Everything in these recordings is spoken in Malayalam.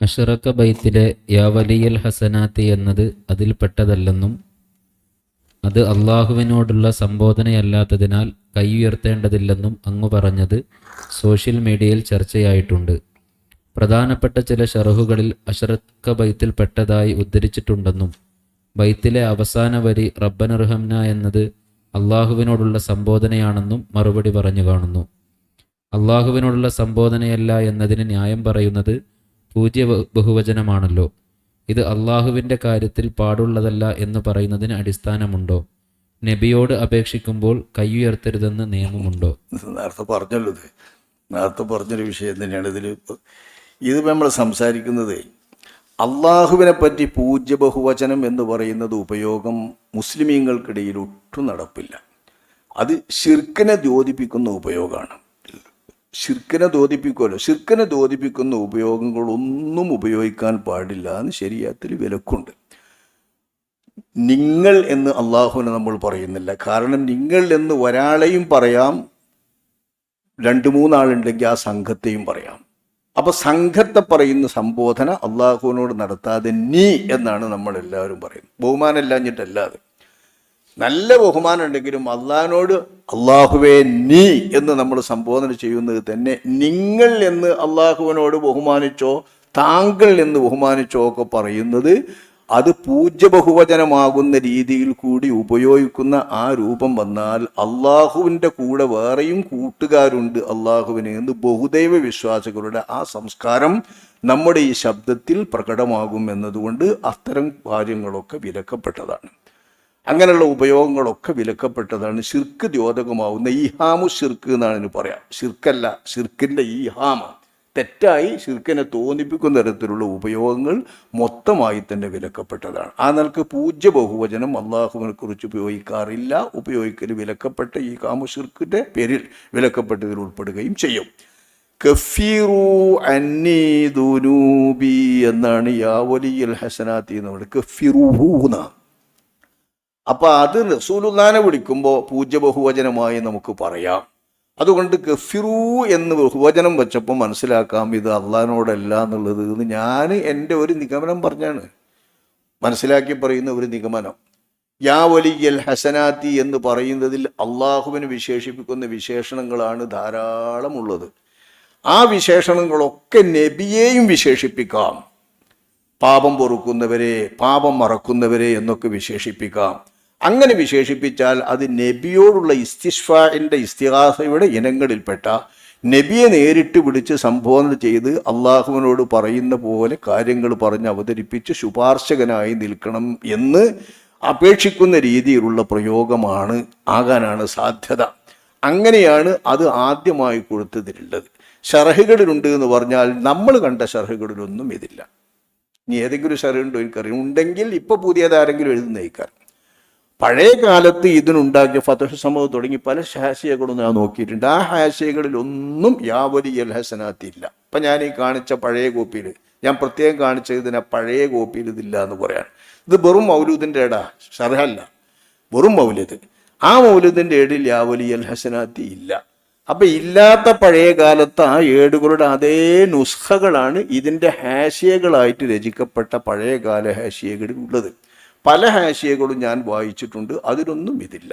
അഷറക്ക ബൈത്തിലെ യാവലിയൽ ഹസനാത്തി എന്നത് അതിൽപ്പെട്ടതല്ലെന്നും അത് അള്ളാഹുവിനോടുള്ള സംബോധനയല്ലാത്തതിനാൽ കൈ ഉയർത്തേണ്ടതില്ലെന്നും അങ്ങ് പറഞ്ഞത് സോഷ്യൽ മീഡിയയിൽ ചർച്ചയായിട്ടുണ്ട്. പ്രധാനപ്പെട്ട ചില ഷറഹുകളിൽ അഷറക്ക ബൈത്തിൽ പെട്ടതായി ഉദ്ധരിച്ചിട്ടുണ്ടെന്നും ബൈത്തിലെ അവസാന വരി റബ്ബനർഹംന എന്നത് അള്ളാഹുവിനോടുള്ള സംബോധനയാണെന്നും മറുപടി പറഞ്ഞു കാണുന്നു. അള്ളാഹുവിനോടുള്ള സംബോധനയല്ല എന്നതിന് ന്യായം പറയുന്നത് പൂജ്യ ബഹുവചനമാണല്ലോ. ഇത് അള്ളാഹുവിന്റെ കാര്യത്തിൽ പാടുള്ളതല്ല എന്ന് പറയുന്നതിന് അടിസ്ഥാനമുണ്ടോ? നബിയോട് അപേക്ഷിക്കുമ്പോൾ കൈയുയർത്തരുതെന്ന് നിയമമുണ്ടോ? നേരത്തെ പറഞ്ഞല്ലോ ഇത്. നേരത്തെ പറഞ്ഞൊരു വിഷയം തന്നെയാണ് ഇതിൽ ഇത് നമ്മൾ സംസാരിക്കുന്നത് അള്ളാഹുവിനെ പറ്റി പൂജ്യ ബഹുവചനം എന്ന് പറയുന്നത് ഉപയോഗം മുസ്ലിമീങ്ങൾക്കിടയിൽ ഒട്ടും നടപ്പില്ല. അത് ശിർക്കിനെ ദ്യോതിപ്പിക്കുന്ന ഉപയോഗമാണ്. ഷിർക്കിനെ തോതിപ്പിക്കുമല്ലോ ഷിർക്കിനെ തോതിപ്പിക്കുന്ന ഉപയോഗങ്ങളൊന്നും ഉപയോഗിക്കാൻ പാടില്ല എന്ന് ശരിയാത്തിൽ വിലക്കുണ്ട്. നിങ്ങൾ എന്ന് അള്ളാഹുവിനെ നമ്മൾ പറയുന്നില്ല. കാരണം നിങ്ങൾ എന്ന് ഒരാളെയും പറയാം രണ്ട് മൂന്നാളുണ്ടെങ്കിൽ ആ സംഘത്തെയും പറയാം. അപ്പോൾ സംഘത്തെ പറയുന്ന സംബോധന അള്ളാഹുവിനോട് നടത്താതെ നീ എന്നാണ് നമ്മളെല്ലാവരും പറയുന്നത്. ബഹുമാനമില്ലാഞ്ഞിട്ടല്ലാതെ നല്ല ബഹുമാനം ഉണ്ടെങ്കിലും അള്ളഹാനോട് അള്ളാഹുവേ നീ എന്ന് നമ്മൾ സംബോധന ചെയ്യുന്നത് തന്നെ നിങ്ങൾ എന്ന് അള്ളാഹുവിനോട് ബഹുമാനിച്ചോ താങ്കൾ എന്ന് ബഹുമാനിച്ചോ ഒക്കെ പറയുന്നത് അത് പൂജ്യ ബഹുവചനമാകുന്ന രീതിയിൽ കൂടി ഉപയോഗിക്കുന്ന ആ രൂപം വന്നാൽ അള്ളാഹുവിന്റെ കൂടെ വേറെയും കൂട്ടുകാരുണ്ട് അള്ളാഹുവിന് എന്ന് ബഹുദൈവ വിശ്വാസികളുടെ ആ സംസ്കാരം നമ്മുടെ ഈ ശബ്ദത്തിൽ പ്രകടമാകും എന്നതുകൊണ്ട് അത്തരം കാര്യങ്ങളൊക്കെ വിലക്കപ്പെട്ടതാണ്. അങ്ങനെയുള്ള ഉപയോഗങ്ങളൊക്കെ വിലക്കപ്പെട്ടതാണ് ഷിർക്ക് ദ്യോതകമാവുന്ന ഹാമു ശിർക്ക് എന്നാണ് ഇതിന് പറയാം. ശിർക്കല്ല ഷിർക്കല്ല ഈ ഈഹാമ. തെറ്റായി ഷിർക്കിനെ തോന്നിപ്പിക്കുന്ന തരത്തിലുള്ള ഉപയോഗങ്ങൾ മൊത്തമായി തന്നെ വിലക്കപ്പെട്ടതാണ്. ആ നിലയ്ക്ക് പൂജ്യ ബഹുവചനം അള്ളാഹുവിനെ കുറിച്ച് ഉപയോഗിക്കാറില്ല. ഉപയോഗിക്കൽ വിലക്കപ്പെട്ട ഈ കാമു ഷിർക്കിന്റെ പേരിൽ വിലക്കപ്പെട്ടതിൽ ഉൾപ്പെടുകയും ചെയ്യും. കഫീറു അന്നി ദുനൂബി എന്നാണ് യാവലിയൽ ഹസനാത്തി എന്ന് പറയുന്നത്. കഫിറൂഹൂന്ന അപ്പൊ അത് റസൂലുല്ലാനെ വിളിക്കുമ്പോൾ പൂജ്യ ബഹുവചനമായി നമുക്ക് പറയാം. അതുകൊണ്ട് ഗഫിറു എന്ന് ബഹുവചനം വെച്ചപ്പോൾ മനസ്സിലാക്കാം ഇത് അള്ളഹാനോടല്ല എന്നുള്ളത് എന്ന് ഞാൻ എന്റെ ഒരു നിഗമനം പറഞ്ഞാണ്. മനസ്സിലാക്കി പറയുന്ന ഒരു നിഗമനം. യാ വലിയൽ ഹസനാത്തി എന്ന് പറയുന്നതിൽ അള്ളാഹുവിന് വിശേഷിപ്പിക്കുന്ന വിശേഷണങ്ങളാണ് ധാരാളമുള്ളത്. ആ വിശേഷണങ്ങളൊക്കെ നബിയെയും വിശേഷിപ്പിക്കാം. പാപം പൊറുക്കുന്നവരെ പാപം മറക്കുന്നവരെ എന്നൊക്കെ വിശേഷിപ്പിക്കാം. അങ്ങനെ വിശേഷിപ്പിച്ചാൽ അത് നബിയോടുള്ള ഇസ്തിഷ്ഫാന്റെ ഇസ്തിഹാസയുടെ ഇനങ്ങളിൽപ്പെട്ട നബിയെ നേരിട്ട് വിളിച്ച് സംബോധന ചെയ്ത് അള്ളാഹുവിനോട് പറയുന്ന പോലെ കാര്യങ്ങൾ പറഞ്ഞ് അവതരിപ്പിച്ച് ശുപാർശകനായി നിൽക്കണം എന്ന് അപേക്ഷിക്കുന്ന രീതിയിലുള്ള പ്രയോഗമാണ് ആകാനാണ് സാധ്യത. അങ്ങനെയാണ് അത് ആദ്യമായി കൊടുത്തതിലുള്ളത്. ഷർഹുകളിലുണ്ട് എന്ന് പറഞ്ഞാൽ നമ്മൾ കണ്ട ഷർഹുകളിലൊന്നും ഇതില്ല. ഇനി ഏതെങ്കിലും ഷർഹുണ്ടോ എനിക്കറിയാം ഉണ്ടെങ്കിൽ ഇപ്പോൾ പുതിയതാരെങ്കിലും എഴുതുന്നേക്കാർ പഴയ കാലത്ത് ഇതിനുണ്ടാക്കിയ ഫതഹ് സമൂഹം തുടങ്ങി പല ഹാശയകളും ഞാൻ നോക്കിയിട്ടുണ്ട്. ആ ഹാഷിയകളിൽ ഒന്നും യാവലിയൽ അൽ ഹസനാത്തി ഇല്ല അപ്പം ഞാൻ ഈ കാണിച്ച പഴയ കോപ്പിയിൽ ഞാൻ പ്രത്യേകം കാണിച്ച ഇതിനെ പഴയ കോപ്പിയിൽ ഇതില്ല എന്ന് പറയാണ്. ഇത് വെറും മൗലൂദിന്റെ ഇടാ ഷർഹല്ല വെറും മൗലൂദ്. ആ മൗലൂദിന്റെ ഏടിൽ യാവലി അൽ ഹസനാത്തി ഇല്ല. അപ്പം ഇല്ലാത്ത പഴയ കാലത്ത് ആ ഏടുകളുടെ അതേ നുസ്ഖകളാണ് ഇതിന്റെ ഹാശയകളായിട്ട് രചിക്കപ്പെട്ട പഴയകാല ഹാശിയകളിൽ ഉള്ളത് പല ഹാഷിയകളും ഞാൻ വായിച്ചിട്ടുണ്ട് അതിലൊന്നും ഇതില്ല.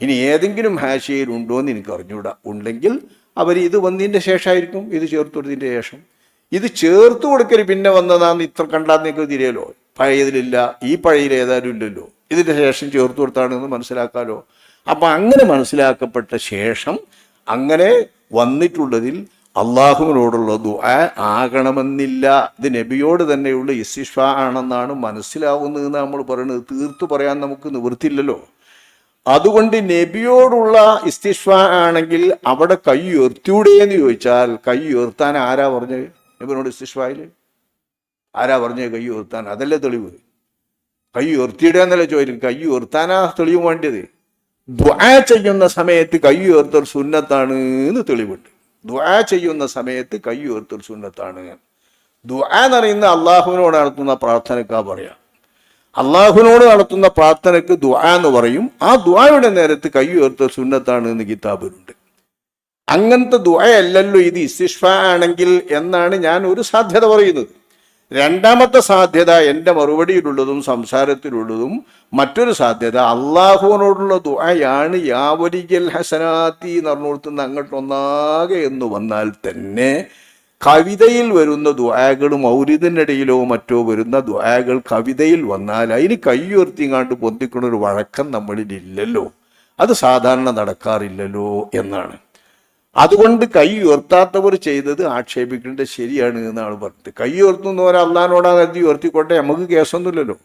ഇനി ഏതെങ്കിലും ഹാഷിയയിൽ എന്ന് എനിക്ക് അറിഞ്ഞുകൂടാ ഉണ്ടെങ്കിൽ അവർ ഇത് വന്നതിന്റെ ശേഷമായിരിക്കും ഇത് ചേർത്ത് കൊടുത്തതിന്റെ ശേഷം. ഇത് ചേർത്ത് കൊടുക്കൽ പിന്നെ വന്നതാന്ന് ഇത്ര കണ്ടാൽ നിങ്ങൾക്ക് തിരിയല്ലോ. പഴയതിലില്ല ഈ പഴയതിൽ ഏതായാലും ഇല്ലല്ലോ. ഇതിന്റെ ശേഷം ചേർത്ത് കൊടുത്താണെന്ന് മനസ്സിലാക്കാലോ. അപ്പം അങ്ങനെ മനസ്സിലാക്കപ്പെട്ട ശേഷം അങ്ങനെ വന്നിട്ടുള്ളതിൽ അള്ളാഹുവിനോടുള്ള ദുആ ആകണമെന്നില്ല. ഇത് നബിയോട് തന്നെയുള്ള ഇസ്തിഷ്ഫ ആണെന്നാണ് മനസ്സിലാവുന്നതെന്ന് നമ്മൾ പറയുന്നത്. തീർത്തു പറയാൻ നമുക്ക് നിവൃത്തില്ലല്ലോ അതുകൊണ്ട് നബിയോടുള്ള ഇസ്തിഷ്ഫ ആണെങ്കിൽ അവിടെ കൈ ഉയർത്തിയൂടെ എന്ന് ചോദിച്ചാൽ കൈ ഉയർത്താൻ ആരാ പറഞ്ഞത്? നബിനോട് ഇസ്തിഷ്ഫയിൽ? ആരാ പറഞ്ഞത് കൈ ഉയർത്താൻ? അതല്ലേ തെളിവ്. കൈ ഉയർത്തിയിടുക എന്നല്ലേ ചോദിക്കും കൈ ഉയർത്താനാ തെളിവ് വേണ്ടത്. ദ്വാ ചെയ്യുന്ന സമയത്ത് കൈ ഉയർത്തൽ സുന്നത്താണ് എന്ന് തെളിവുണ്ട്. ദ്വാ ചെയ്യുന്ന സമയത്ത് കൈ ഉയർത്തൽ സുന്നത്താണ്. ദുആ എന്ന് പറയുന്ന അള്ളാഹുവിനോട് നടത്തുന്ന പ്രാർത്ഥനക്കാ പറയാം. അള്ളാഹുവിനോട് നടത്തുന്ന പ്രാർത്ഥനക്ക് ദുആ എന്ന് പറയും. ആ ദുആയുടെ നേരത്ത് കൈ ഉയർത്തൽ സുന്നത്താണ് എന്ന് കിതാബിലുണ്ട്. അങ്ങനത്തെ ദുആയല്ലല്ലോ ഇത് ഇസ്തിഷ്ഫ ആണെങ്കിൽ എന്നാണ് ഞാൻ ഒരു സാധ്യത പറയുന്നത്. രണ്ടാമത്തെ സാധ്യത എന്റെ മറുപടിയിലുള്ളതും സംസാരത്തിലുള്ളതും മറ്റൊരു സാധ്യത അള്ളാഹുവിനോടുള്ള ദുആയാണ് യാവരികൽ ഹസനാത്തി എന്ന് പറഞ്ഞുകൊടുത്തുന്ന അങ്ങോട്ടൊന്നാകെ എന്ന് വന്നാൽ തന്നെ കവിതയിൽ വരുന്ന ദുആകൾ ഇടയിലോ മറ്റോ വരുന്ന ദുആകൾ കവിതയിൽ വന്നാൽ അതിന് കൈയുയർത്തിങ്ങാണ്ട് പൊന്തിക്കുന്ന ഒരു വഴക്കം നമ്മളിൽ ഇല്ലല്ലോ. അത് സാധാരണ നടക്കാറില്ലല്ലോ എന്നാണ്. അതുകൊണ്ട് കൈ ഉയർത്താത്തവർ ചെയ്തത് ആക്ഷേപിക്കേണ്ടത് ശരിയാണ് എന്നാണ് പറഞ്ഞത്. കൈ ഉയർത്തുന്നവർ അള്ളഹാനോടാ കരുതി ഉയർത്തിക്കോട്ടെ നമുക്ക് കേസൊന്നുമില്ലല്ലോ.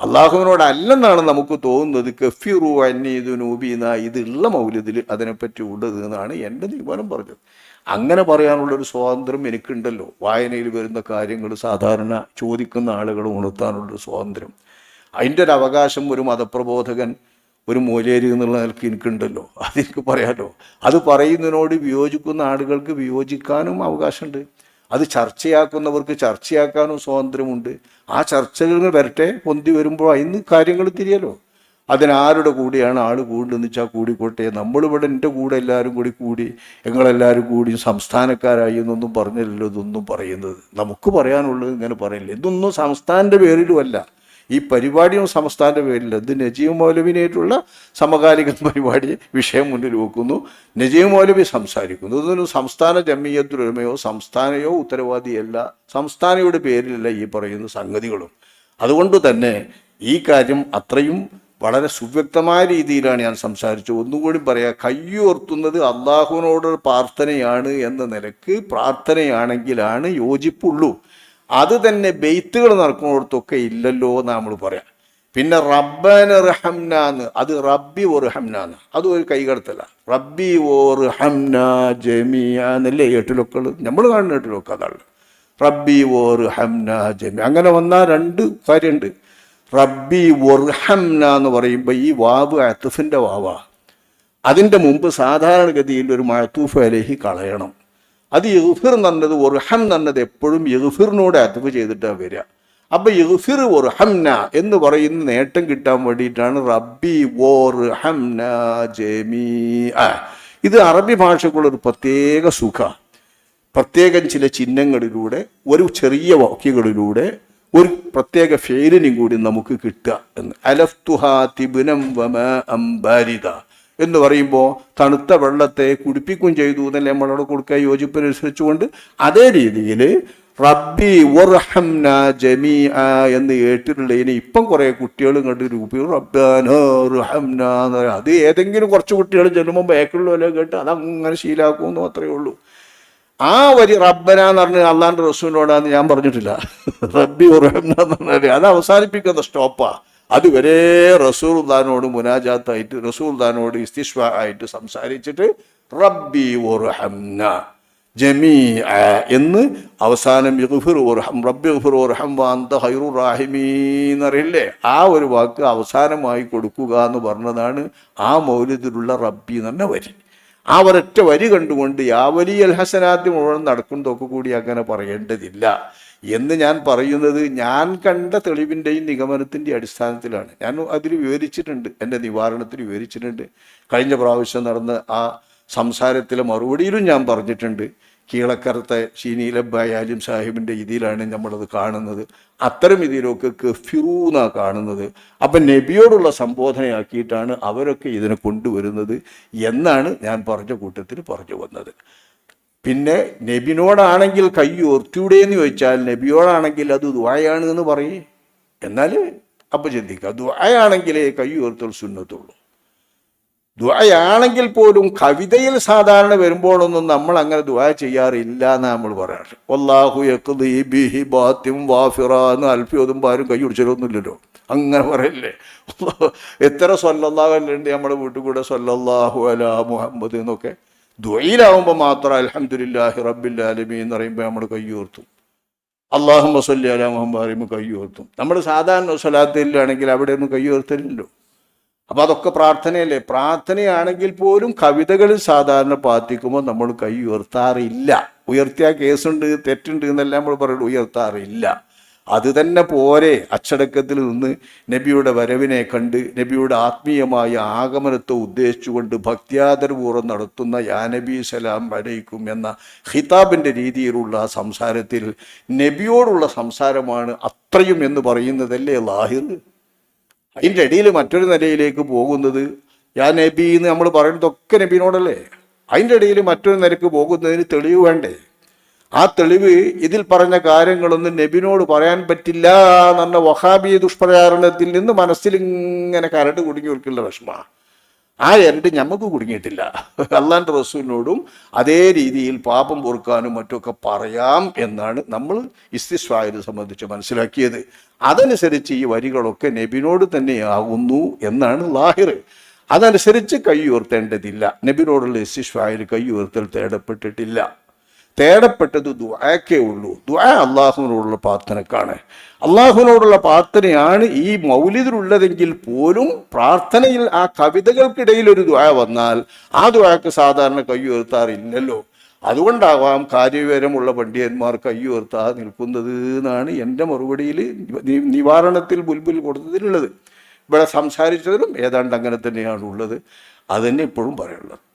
അള്ളാഹുവിനോടല്ലെന്നാണ് നമുക്ക് തോന്നുന്നത്. കഫിറു അന്നീതു നൂബീന ഇതുള്ള മൗല്യത്തിൽ അതിനെപ്പറ്റി ഉള്ളത് എന്നാണ് എന്റെ തീരുമാനം പറഞ്ഞത്. അങ്ങനെ പറയാനുള്ളൊരു സ്വാതന്ത്ര്യം എനിക്കുണ്ടല്ലോ. വായനയിൽ വരുന്ന കാര്യങ്ങൾ സാധാരണ ചോദിക്കുന്ന ആളുകൾ ഉണർത്താനുള്ളൊരു സ്വാതന്ത്ര്യം. അതിന്റെ ഒരു അവകാശം ഒരു മതപ്രബോധകൻ ഒരു മൂലേരി എന്നുള്ള നിലയ്ക്ക് എനിക്കുണ്ടല്ലോ. അതെനിക്ക് പറയാമല്ലോ അത് പറയുന്നതിനോട് വിയോജിക്കുന്ന ആളുകൾക്ക് വിയോജിക്കാനും അവകാശമുണ്ട്. അത് ചർച്ചയാക്കുന്നവർക്ക് ചർച്ചയാക്കാനും സ്വാതന്ത്ര്യമുണ്ട്. ആ ചർച്ചകൾ വരട്ടെ പൊന്തി വരുമ്പോൾ അതിന് കാര്യങ്ങൾ തിരിയല്ലോ. അതിനാരുടെ കൂടെയാണ് ആൾ കൂടുന്നതെന്ന് വെച്ചാൽ കൂടിക്കോട്ടെ? നമ്മളിവിടെ എന്റെ കൂടെ എല്ലാവരും കൂടി കൂടി ഞങ്ങളെല്ലാവരും കൂടി സംസ്ഥാനക്കാരായി എന്നൊന്നും പറഞ്ഞില്ലല്ലോ ഇതൊന്നും പറയുന്നത്. നമുക്ക് പറയാനുള്ളത് ഇങ്ങനെ പറയില്ല. ഇതൊന്നും സംസ്ഥാനന്റെ പേരിലുമല്ല. ഈ പരിപാടിയും സംസ്ഥാനത്തെ പേരിൽ ഇത് നജീബ് മൗലവിനായിട്ടുള്ള സമകാലിക പരിപാടി വിഷയം മുന്നിൽ വെക്കുന്നു. നജീബ് മൗലവി സംസാരിക്കുന്നു. ഇതൊന്നും സംസ്ഥാന ജമീയത്തുലമയോ സംസ്ഥാനയോ ഉത്തരവാദിയല്ല. സംസ്ഥാനയുടെ പേരിലല്ല ഈ പറയുന്ന സംഗതികളും. അതുകൊണ്ട് തന്നെ ഈ കാര്യം അത്രയും വളരെ സുവ്യക്തമായ രീതിയിലാണ് ഞാൻ സംസാരിച്ചത്. ഒന്നുകൂടി പറയാ. കയ്യോർത്തുന്നത് അള്ളാഹുവിനോട് പ്രാർത്ഥനയാണ് എന്ന നിലയ്ക്ക് പ്രാർത്ഥനയാണെങ്കിലാണ് യോജിപ്പുള്ളൂ. അത് തന്നെ ബെയ്ത്തുകൾ നടക്കുന്നിടത്തൊക്കെ ഇല്ലല്ലോ എന്ന് നമ്മൾ പറയാം. പിന്നെ റബ്ബന റഹംനാന്ന് അത് റബ്ബി ഓർ ഹംനാന്ന്. അത് ഒരു കൈകടത്തല്ല റബ്ബി ഓർ ഹംന ജമിയ എന്നല്ലേ എട്ടിലൊക്കെ നമ്മൾ കാണുന്ന എട്ടിലൊക്കെ അതാണ്. റബ്ബി ഓർ ഹംന ജമി. അങ്ങനെ വന്നാൽ രണ്ട് കാര്യമുണ്ട് റബ്ബി ഒർഹംന എന്ന് പറയുമ്പോൾ ഈ വാവ് അത്തുഫിന്റെ വാവാ. അതിന്റെ മുമ്പ് സാധാരണഗതിയിൽ ഒരു മഴത്തൂഫ് അലേഹി കളയണം. അത് യഹുഫിർ ഒരു ഒർഹം എന്നത് എപ്പോഴും യഹുഫിറിനോട് അത്തുഫ് ചെയ്തിട്ടാണ് വരിക. അപ്പൊ യഹുഫിർ ഒർഹംന എന്ന് പറയുന്ന നേട്ടം കിട്ടാൻ വേണ്ടിയിട്ടാണ് റബ്ബി ഓർ ഹംന ജമീ ഇത് അറബി ഭാഷക്കുള്ള ഒരു പ്രത്യേക സുഖ. പ്രത്യേകം ചില ചിഹ്നങ്ങളിലൂടെ ഒരു ചെറിയ വാക്യങ്ങളിലൂടെ ഒരു പ്രത്യേക ഫെയിലിനും കൂടി നമുക്ക് കിട്ടുക എന്ന്. അലഫ്തുഹാ തിബുനം വമ അംബാരിത എന്ന് പറയുമ്പോൾ തണുത്ത വെള്ളത്തെ കുടിപ്പിക്കും ചെയ്തു എന്നല്ലേ നമ്മളവിടെ കൊടുക്കുക യോജിപ്പിനനുസരിച്ചുകൊണ്ട് അതേ രീതിയിൽ റബ്ബി ഒർഹംന ജമീ എന്ന് കേട്ടിട്ടുള്ളതിന് ഇപ്പം കുറേ കുട്ടികളും കണ്ട് രൂപി റബ്ബാനോ എന്ന് പറയും. അത് ഏതെങ്കിലും കുറച്ച് കുട്ടികൾ ചെല്ലുമ്പോൾ ബാക്കിലുള്ളവരെ കേട്ട് അതങ്ങനെ ശീലാക്കുമെന്ന് മാത്രമേ ഉള്ളൂ. ആ വരി റബ്ബന എന്ന് പറഞ്ഞ അള്ളാന്റെ റസൂലിനോടാന്ന് ഞാൻ പറഞ്ഞിട്ടില്ല. റബ്ബി ഉറഹംന എന്ന് പറഞ്ഞാൽ അത് അവസാനിപ്പിക്കുന്ന സ്റ്റോപ്പാ. അതുവരെ റസൂൽദാനോട് മുനാജാത്തായിട്ട് റസൂൽദാനോട് ഇസ്തിഷ്വ ആയിട്ട് സംസാരിച്ചിട്ട് റബ്ബി ഉർഹംന ജമീ എന്ന് അവസാനം യഗ്ഫിർ ഉർഹം റബ്ബി യഗ്ഫിർ ഉർഹം വാന്ത ഹൈറു റാഹിമീന്നറിയില്ലേ ആ ഒരു വാക്ക് അവസാനമായി കൊടുക്കുക എന്ന് പറഞ്ഞതാണ് ആ മൗലിദിലുള്ള റബ്ബി എന്ന് പറഞ്ഞ വരി. ആ ഒരൊറ്റ വരി കണ്ടുകൊണ്ട് യാവലി അൽ ഹസനാത്തി മുഴുവൻ നടക്കുന്നതൊക്കെ കൂടി അങ്ങനെ പറയേണ്ടതില്ല. എന്ന് ഞാൻ പറയുന്നത് ഞാൻ കണ്ട തെളിവിന്റെയും നിഗമനത്തിന്റെ അടിസ്ഥാനത്തിലാണ്. ഞാൻ അതിൽ വിവരിച്ചിട്ടുണ്ട് എന്റെ നിവാരണത്തിൽ വിവരിച്ചിട്ടുണ്ട്. കഴിഞ്ഞ പ്രാവശ്യം നടന്ന ആ സംസാരത്തിലെ മറുപടിയിലും ഞാൻ പറഞ്ഞിട്ടുണ്ട് കീളക്കരത്തെ ഷീനീലബായാലും സാഹിബിന്റെ ഇതിലാണ് നമ്മളത് കാണുന്നത്. അത്തരം ഇതിലൊക്കെ കഫ്യൂന്നാണ് കാണുന്നത്. അപ്പം നബിയോടുള്ള സംബോധനയാക്കിയിട്ടാണ് അവരൊക്കെ ഇതിനെ കൊണ്ടുവരുന്നത് എന്നാണ് ഞാൻ പറഞ്ഞ കൂട്ടത്തിൽ പറഞ്ഞു വന്നത്. പിന്നെ നബിനോടാണെങ്കിൽ കൈ ഉയർത്തിയൂടെ എന്ന് ചോദിച്ചാൽ നബിയോടാണെങ്കിൽ അത് ദുആയാണ് എന്ന് പറയേ. എന്നാൽ അപ്പം ചിന്തിക്കുക ദുആയാണെങ്കിലേ കൈ ഉയർത്തൽ സുന്നത്തുള്ളൂ. ദുആയാണെങ്കിൽ പോലും കവിതയിൽ സാധാരണ വരുമ്പോഴൊന്നും നമ്മൾ അങ്ങനെ ദുആ ചെയ്യാറില്ല എന്ന് നമ്മൾ പറയാറ്. യഖ്ദി ബിഹി ബാത്തിം വാഫിറ എന്ന് അൽഫിയോതും ആരും കൈ അങ്ങനെ പറയല്ലേ. എത്ര സ്വല്ലല്ലാഹുണ്ട് നമ്മുടെ വീട്ടിൽ കൂടെ സ്വല്ലല്ലാഹു അല മുഹമ്മദ് എന്നൊക്കെ. ദുആയിലാവുമ്പോൾ മാത്രം അലഹമുല്ലാഹി റബ്ബിൽ ആലമീൻ എന്ന് പറയുമ്പോൾ നമ്മൾ കയ്യോർത്തും അള്ളാഹു വസല്ലി അല മുഹമ്മദ് പറയുമ്പോൾ കയ്യോർത്തും നമ്മൾ സാധാരണ സ്വലാത്തിലാണെങ്കിൽ അവിടെ ഒന്നും കൈ അപ്പം അതൊക്കെ പ്രാർത്ഥനയല്ലേ? പ്രാർത്ഥനയാണെങ്കിൽ പോലും കവിതകളിൽ സാധാരണ പ്രാർത്ഥിക്കുമ്പോൾ നമ്മൾ കൈ ഉയർത്താറില്ല. ഉയർത്തിയ കേസുണ്ട് തെറ്റുണ്ട് എന്നെല്ലാം നമ്മൾ പറയുള്ളൂ. ഉയർത്താറില്ല. അത് തന്നെ പോരെ. അച്ചടക്കത്തിൽ നിന്ന് നബിയുടെ വരവിനെ കണ്ട് നബിയുടെ ആത്മീയമായ ആഗമനത്തെ ഉദ്ദേശിച്ചുകൊണ്ട് ഭക്തിയാദരപൂർവം നടത്തുന്ന യാ നബി സലാം വരയിക്കും എന്ന ഹിതാബിന്റെ രീതിയിലുള്ള സംസാരത്തിൽ നബിയോടുള്ള സംസാരമാണ് അത്രയും എന്ന് പറയുന്നതല്ലേ ലാഹിർ? അതിന്റെ ഇടയിൽ മറ്റൊരു നിലയിലേക്ക് പോകുന്നത് യാ നബി എന്ന് നമ്മൾ പറയുന്നതൊക്കെ നബീനോടല്ലേ? അതിന്റെ ഇടയിൽ മറ്റൊരു നിലയ്ക്ക് പോകുന്നതിന് തെളിവ് വേണ്ടേ? ആ തെളിവ് ഇതിൽ പറഞ്ഞ കാര്യങ്ങളൊന്നും നബിനോട് പറയാൻ പറ്റില്ല എന്ന വഹാബി ദുഷ്പ്രചാരണത്തിൽ നിന്ന് മനസ്സിൽ ഇങ്ങനെ കരട് കുടുങ്ങി കൊടുക്കില്ല വിഷമ. ആ എരട് ഞമ്മക്ക് കുടുങ്ങിയിട്ടില്ല. അള്ളാന്റെ റസൂലിനോടും അതേ രീതിയിൽ പാപം പൊറുക്കാനും മറ്റുമൊക്കെ പറയാം എന്നാണ് നമ്മൾ ഇസ്തിസ്വായത് സംബന്ധിച്ച് മനസ്സിലാക്കിയത്. അതനുസരിച്ച് ഈ വരികളൊക്കെ നബിനോട് തന്നെയാകുന്നു എന്നാണ് ലാഹിർ. അതനുസരിച്ച് കൈ ഉയർത്തേണ്ടതില്ല. നബിനോടുള്ള ഇസ്തിസ്വായിൽ കൈ ഉയർത്തൽ തേടപ്പെട്ടിട്ടില്ല. തേടപ്പെട്ടത് ദുആക്കേ ഉള്ളൂ. ദുആ അള്ളാഹുവിനോടുള്ള പ്രാർത്ഥനക്കാണ്. അള്ളാഹുവിനോടുള്ള പ്രാർത്ഥനയാണ് ഈ മൗലിദിലുള്ളതെങ്കിൽ പോലും പ്രാർത്ഥനയിൽ ആ കവിതകൾക്കിടയിൽ ഒരു ദുആ വന്നാൽ ആ ദുആക്ക് സാധാരണ കയ്യുയർത്താറില്ലല്ലോ അതുകൊണ്ടാവാം കാര്യവിവരമുള്ള പണ്ഡിതന്മാർ കയ്യുയർത്താ നിൽക്കുന്നത് എന്നാണ് എന്റെ മറുപടിയിൽ നിവാരണത്തിൽ മുൻപിൽ കൊടുത്തതിലുള്ളത്. ഇവിടെ സംസാരിച്ചതിലും ഏതാണ്ട് അങ്ങനെ തന്നെയാണ് ഉള്ളത് ഇപ്പോഴും പറയുള്ളത്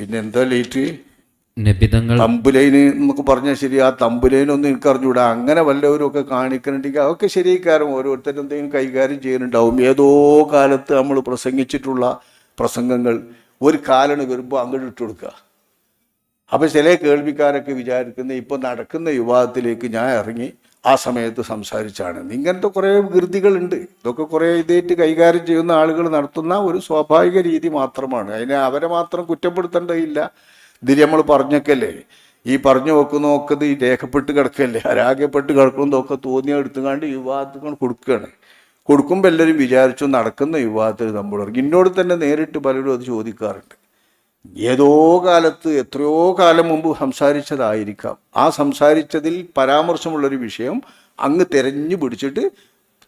പിന്നെ എന്താ ലേറ്റ് നബിതങ്ങൾ തമ്പുലൈന് എന്നൊക്കെ പറഞ്ഞാൽ ശരി ആ തമ്പുലൈനൊന്നും എനിക്ക് അറിഞ്ഞൂടാ അങ്ങനെ വല്ലവരും ഒക്കെ കാണിക്കണമെങ്കിൽ അതൊക്കെ ശരിക്കാരും ഓരോരുത്തരും എന്തെങ്കിലും കൈകാര്യം ചെയ്യുന്നുണ്ടാവും. ഏതോ കാലത്ത് നമ്മൾ പ്രസംഗിച്ചിട്ടുള്ള പ്രസംഗങ്ങൾ ഒരു കാലണ് വരുമ്പോൾ അങ്ങോട്ട് ഇട്ട് കൊടുക്കുക. അപ്പം ചില കേൾവിക്കാരൊക്കെ വിചാരിക്കുന്ന ഇപ്പോൾ നടക്കുന്ന വിവാദത്തിലേക്ക് ഞാൻ ഇറങ്ങി. ആ സമയത്ത് സംസാരിച്ചാണ്. ഇങ്ങനത്തെ കുറേ കൃതികളുണ്ട്. ഇതൊക്കെ കുറേ ഇതേറ്റ് കൈകാര്യം ചെയ്യുന്ന ആളുകൾ നടത്തുന്ന ഒരു സ്വാഭാവിക രീതി മാത്രമാണ്. അതിനെ അവരെ മാത്രം കുറ്റപ്പെടുത്തേണ്ടതില്ല. ഇതിൽ നമ്മൾ പറഞ്ഞൊക്കെയല്ലേ? ഈ പറഞ്ഞു വെക്കുന്നതൊക്കെ ഈ രേഖപ്പെട്ട് കിടക്കല്ലേ രാഗ്യപ്പെട്ട് കിടക്കുന്നതൊക്കെ തോന്നിയ എടുത്തുകൊണ്ട് യുവാക്കൾ കൊടുക്കുകയാണ്. കൊടുക്കുമ്പോൾ എല്ലാവരും വിചാരിച്ചു നടക്കുന്ന യുവാത്തിൽ നമ്മൾ ഇറങ്ങി. എന്നോട് തന്നെ നേരിട്ട് പലരും അത് ചോദിക്കാറുണ്ട്. ഏതോ കാലത്ത് എത്രയോ കാലം മുമ്പ് സംസാരിച്ചതായിരിക്കാം. ആ സംസാരിച്ചതിൽ പരാമർശമുള്ളൊരു വിഷയം അങ്ങ് തിരഞ്ഞു പിടിച്ചിട്ട്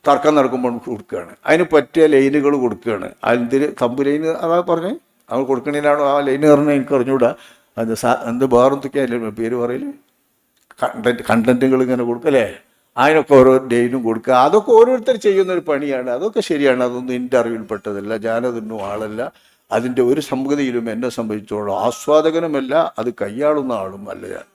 തർക്കം നടക്കുമ്പോൾ കൊടുക്കുകയാണ്. അതിന് പറ്റിയ ലൈനുകൾ കൊടുക്കുകയാണ്. അതിന് തമ്പ് ലൈന് അതാ പറഞ്ഞേ? അവൾ കൊടുക്കണേനാണോ ആ ലൈന് പറഞ്ഞാൽ എനിക്ക് അറിഞ്ഞുകൂടാ അത് സാ എന്ത് വേറെന്തൊക്കെയല്ലേ പേര് പറയൽ? കണ്ടന്റ് കണ്ടന്റുകൾ ഇങ്ങനെ കൊടുക്കല്ലേ അതിനൊക്കെ ഓരോ ലൈനും കൊടുക്കുക അതൊക്കെ ഓരോരുത്തർ ചെയ്യുന്ന ഒരു പണിയാണ്. അതൊക്കെ ശരിയാണ്. അതൊന്നും എന്റെ അറിവിൽപ്പെട്ടതല്ല. ഞാനതൊന്നും ആളല്ല. അതിന്റെ ഒരു സംഗതിയിലും എന്നെ സംബന്ധിച്ചോളം ആസ്വാദകനുമല്ല അത് കൈയാളുന്ന ആളും അല്ല ഞാൻ.